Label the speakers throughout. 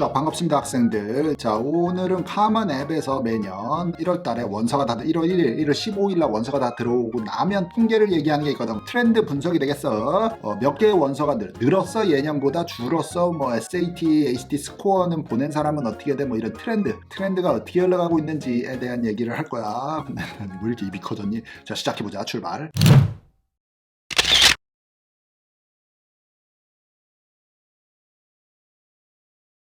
Speaker 1: 자 반갑습니다 학생들. 자 오늘은 카먼 앱에서 매년 1월달에 원서가 다 1월 1일 1월 15일날 원서가 다 들어오고 나면 통계를 얘기하는 게 있거든. 트렌드 분석이 되겠어. 어, 몇 개의 원서가 늘, 늘었어? 예년보다 줄었어? 뭐 SAT, ACT 스코어는 보낸 사람은 어떻게 돼? 뭐 이런 트렌드. 트렌드가 어떻게 흘러가고 있는지에 대한 얘기를 할 거야. 왜 이렇게 입이 커졌니? 자 시작해보자. 출발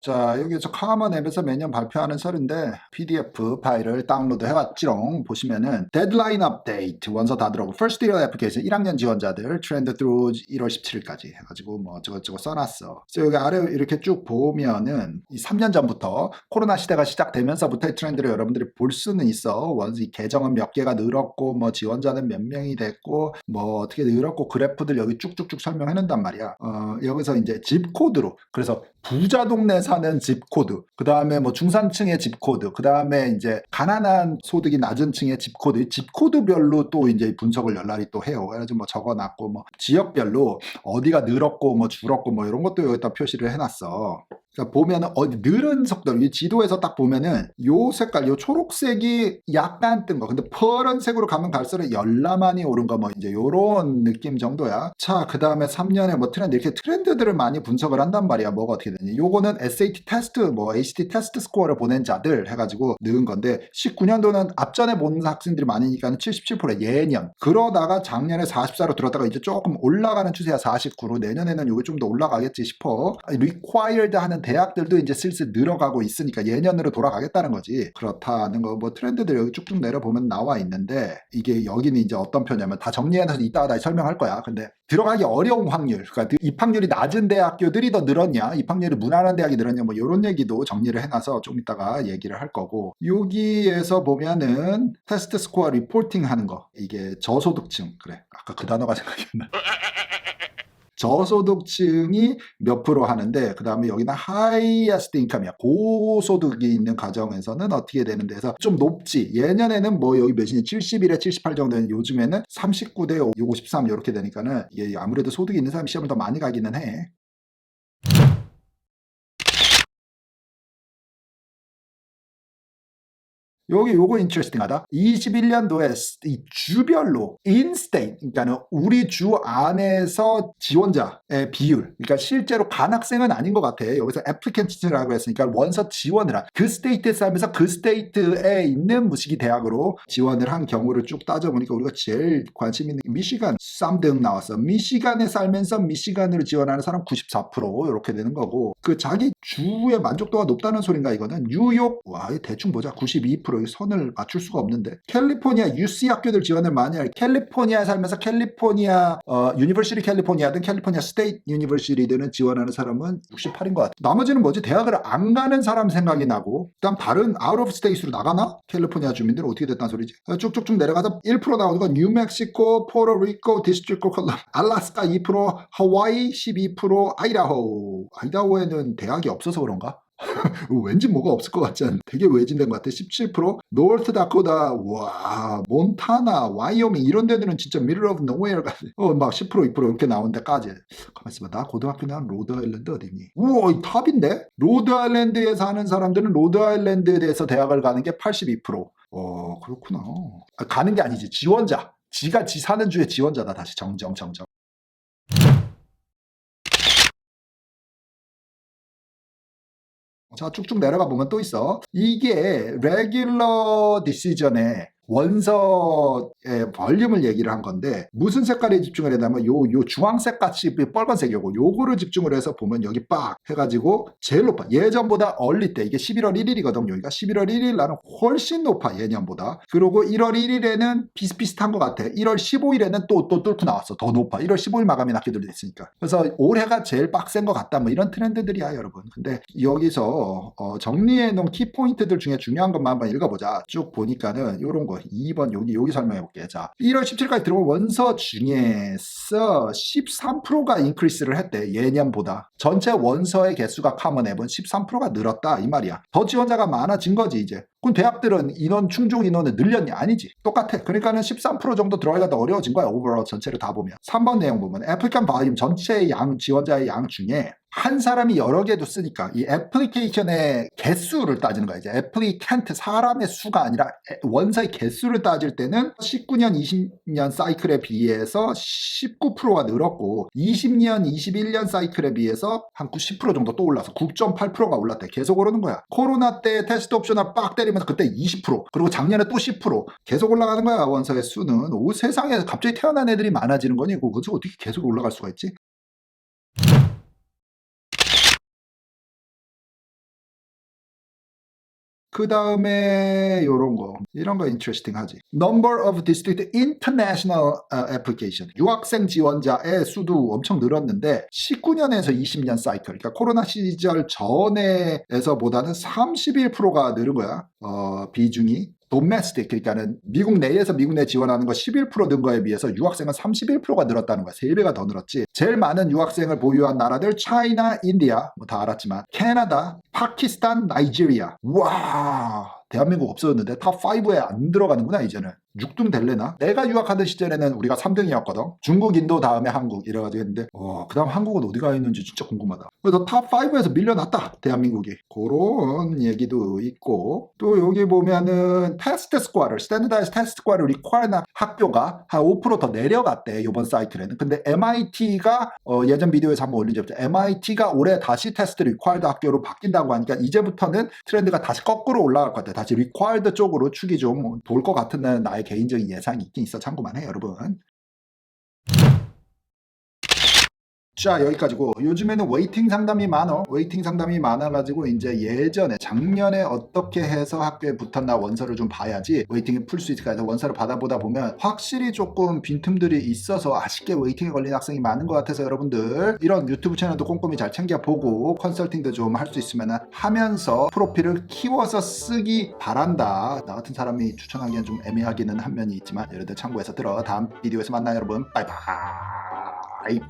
Speaker 1: 자, 여기서 카먼 앱에서 매년 발표하는 설인데 PDF 파일을 다운로드 해왔지롱. 보시면은 데드라인 업데이트 원서 다 들어오고 First Year Application 1학년 지원자들 트렌드 through 1월 17일까지 해가지고 뭐 저것저것 써놨어. 그래서 여기 아래 이렇게 쭉 보면은 이 3년 전부터 코로나 시대가 시작되면서부터의 트렌드를 여러분들이 볼 수는 있어. 원서 이 계정은 몇 개가 늘었고 뭐 지원자는 몇 명이 됐고 뭐 어떻게 늘었고 그래프들 여기 쭉쭉쭉 설명해 놓는단 말이야. 어, 여기서 이제 집 코드로 그래서 부자 동네 사는 집 코드, 그 다음에 뭐 중산층의 집 코드, 그 다음에 이제 가난한 소득이 낮은 층의 집 코드, 집 코드별로 또 이제 분석을 열날이 또 해요. 그래서 뭐 적어놨고 뭐 지역별로 어디가 늘었고 뭐 줄었고 뭐 이런 것도 여기다 표시를 해놨어. 그러니까 보면은 어디 늘은 속도, 이 지도에서 딱 보면은 요 색깔, 요 초록색이 약간 뜬 거. 근데 파란색으로 가면 갈수록 열나만이 오른 거 뭐 이제 요런 느낌 정도야. 자, 그 다음에 3년에 뭐 트렌드, 이렇게 트렌드들을 많이 분석을 한단 말이야. 뭐가 어떻게 되니. 요거는 SAT 테스트, 뭐 ACT 테스트 스코어를 보낸 자들 해가지고 넣은 건데 19년도는 앞전에 본 학생들이 많으니까 77% 예년. 그러다가 작년에 44로 들었다가 이제 조금 올라가는 추세야 49로 내년에는 요게 좀 더 올라가겠지 싶어. required 하는 대학들도 이제 슬슬 늘어가고 있으니까 예년으로 돌아가겠다는 거지. 그렇다는 거 뭐 트렌드들 여기 쭉쭉 내려보면 나와 있는데 이게 여기는 이제 어떤 표냐면 다 정리해서 이따가 다시 설명할 거야. 근데 들어가기 어려운 확률, 그러니까 입학률이 낮은 대학교들이 더 늘었냐, 입학률 이 무난한 대학이 늘었냐, 뭐 이런 얘기도 정리를 해놔서 좀 이따가 얘기를 할 거고. 여기에서 보면은 테스트 스코어 리포팅 하는 거. 이게 저소득층. 그래. 아까 그 단어가 생각이 안 나. 저소득층이 몇 프로 하는데 그 다음에 여기는 하이에스트 인컴이야. 고소득이 있는 가정에서는 어떻게 되는데 해서 좀 높지. 예년에는 뭐 여기 몇이니 71에 78 정도는 요즘에는 39대 53 이렇게 되니까는 이게 아무래도 소득이 있는 사람이 시험을 더 많이 가기는 해 여기 요거 인트레스팅하다. 21년도에 이 주별로 인스테이트 그러니까는 우리 주 안에서 지원자의 비율 그러니까 실제로 간 학생은 아닌 것 같아. 여기서 애플리켄트라고 했으니까 원서 지원을 한 그 스테이트에 살면서 그 스테이트에 있는 무식이 대학으로 지원을 한 경우를 쭉 따져보니까 우리가 제일 관심 있는 게 미시간 3등 나왔어. 미시간에 살면서 미시간으로 지원하는 사람 94% 이렇게 되는 거고 그 자기 주의 만족도가 높다는 소린가 이거는 뉴욕 와 대충 보자 92% 선을 맞출 수가 없는데 캘리포니아 UC 학교들 지원을 많이 할 캘리포니아에 살면서 캘리포니아 어, 유니버시티 캘리포니아든 캘리포니아 스테이트 유니버시티들은 지원하는 사람은 68인 것 같아. 나머지는 뭐지? 대학을 안 가는 사람 생각이 나고 그다음 다른 아웃 오브 스테이트로 나가나? 캘리포니아 주민들은 어떻게 됐다는 소리지? 어, 쭉쭉쭉 내려가서 1% 나오는 건 뉴멕시코, 포르리코, 디스트리크 콜럼, 알라스카 2%, 하와이 12%, 아이다호. 아이다호에는 대학이 없어서 그런가? 왠지 뭐가 없을 것 같지 않아? 되게 외진된 것 같아. 17%. 노르트 다코다, 와, 몬타나, 와이오밍 이런 데들은 진짜 미ddle of nowhere 같아. 어, 막 10% 2% 이렇게 나온 데까지. 가만 있어봐. 나 고등학교 나온 로드 아일랜드 어디니? 우와, 이 탑인데? 로드 아일랜드에 사는 사람들은 로드 아일랜드에 대해서 대학을 가는 게 82%. 어, 그렇구나. 아, 가는 게 아니지. 지원자. 지가 지 사는 주의 지원자다. 다시 정정, 정정. 자, 쭉쭉 내려가 보면 또 있어. 이게 레귤러 디시전에 원서의 볼륨을 얘기를 한 건데 무슨 색깔에 집중을 했냐면 요, 요 주황색 같이 빨간색이고 요거를 집중을 해서 보면 여기 빡 해가지고 제일 높아. 예전보다 얼리 때 이게 11월 1일이거든 여기가 11월 1일 나는 훨씬 높아 예년보다. 그리고 1월 1일에는 비슷비슷한 것 같아. 1월 15일에는 또 또 뚫고 나왔어. 더 높아. 1월 15일 마감이 학교들이 됐으니까. 그래서 올해가 제일 빡센 것 같다. 뭐 이런 트렌드들이야 여러분. 근데 여기서 어, 정리해 놓은 키포인트들 중에 중요한 것만 한번 읽어보자. 쭉 보니까는 요런 거 2번 여기 여기 설명해 볼게요. 자, 1월 17일까지 들어온 원서 중에서 13%가 인크리스를 했대. 예년보다. 전체 원서의 개수가 카먼 앱은 13%가 늘었다 이 말이야. 더 지원자가 많아진 거지 이제. 그럼 대학들은 인원 충족 인원을 늘렸냐? 아니지. 똑같아. 그러니까는 13% 정도 들어가기가 더 어려워진 거야. 오버all 전체를 다 보면. 3번 내용 보면 애플리칸 바임 전체 양 지원자의 양 중에 한 사람이 여러 개도 쓰니까 이 애플리케이션의 개수를 따지는 거야. 이제 애플리칸트 사람의 수가 아니라 애- 원서의 개수를 따질 때는 19년, 20년 사이클에 비해서 19%가 늘었고 20년, 21년 사이클에 비해서 한90% 정도 또 올라서 9.8%가 올랐대. 계속 오르는 거야. 코로나 때 테스트 옵션을 빡 때리면 서 그때 20% 그리고 작년에 또 10% 계속 올라가는 거야. 원서의 수는. 오, 세상에 갑자기 태어난 애들이 많아지는 거니? 그거 어떻게 계속 올라갈 수가 있지? 그 다음에 요런 거 이런 거 인트레스팅 하지. Number of District International 어, Application. 유학생 지원자의 수도 엄청 늘었는데 19년에서 20년 사이클. 그러니까 코로나 시절 전에에서보다는 31%가 늘은 거야. 어, 비중이 domestic 그러니까는 미국 내에서 미국 내 지원하는 거 11%는 거에 비해서 유학생은 31%가 늘었다는 거야. 3배가 더 늘었지. 제일 많은 유학생을 보유한 나라들 차이나, 인디아 뭐 다 알았지만 캐나다, 파키스탄, 나이지리아. 와. 대한민국 없어졌는데 탑 5에 안 들어가는구나 이제는. 6등 될래나? 내가 유학하던 시절에는 우리가 3등이었거든. 중국, 인도 다음에 한국 이래가지고 했는데 어, 그 다음 한국은 어디가 있는지 진짜 궁금하다. 그래서 탑 5에서 밀려났다 대한민국이. 그런 얘기도 있고 또 여기 보면은 테스트 스코어를 스탠다이즈 테스트 스코어를 리ኳ르는 학교가 한 5%더 내려갔대 이번 사이클에는. 근데 MIT가 어, 예전 비디오에서 한번 올린 적이 있죠 MIT가 올해 다시 테스트 리ኳ르드 학교로 바뀐다고 하니까 이제부터는 트렌드가 다시 거꾸로 올라갈 것 같아 다시 리ኳ르드 쪽으로 축이 좀 돌 것 같은 나의 개인적인 예상이 있긴 있어. 참고만 해 여러분 자 여기까지고. 요즘에는 웨이팅 상담이 많어. 웨이팅 상담이 많아가지고 이제 예전에 작년에 어떻게 해서 학교에 붙었나 원서를 좀 봐야지 웨이팅을 풀수 있을까 해서 원서를 받아보다 보면 확실히 조금 빈틈들이 있어서 아쉽게 웨이팅에 걸린 학생이 많은 것 같아서 여러분들 이런 유튜브 채널도 꼼꼼히 잘 챙겨보고 컨설팅도 좀 할 수 있으면 하면서 프로필을 키워서 쓰기 바란다. 나 같은 사람이 추천하기엔 좀 애매하기는 한 면이 있지만 여러분들 참고해서 들어. 다음 비디오에서 만나요 여러분. 바이바이 Bye.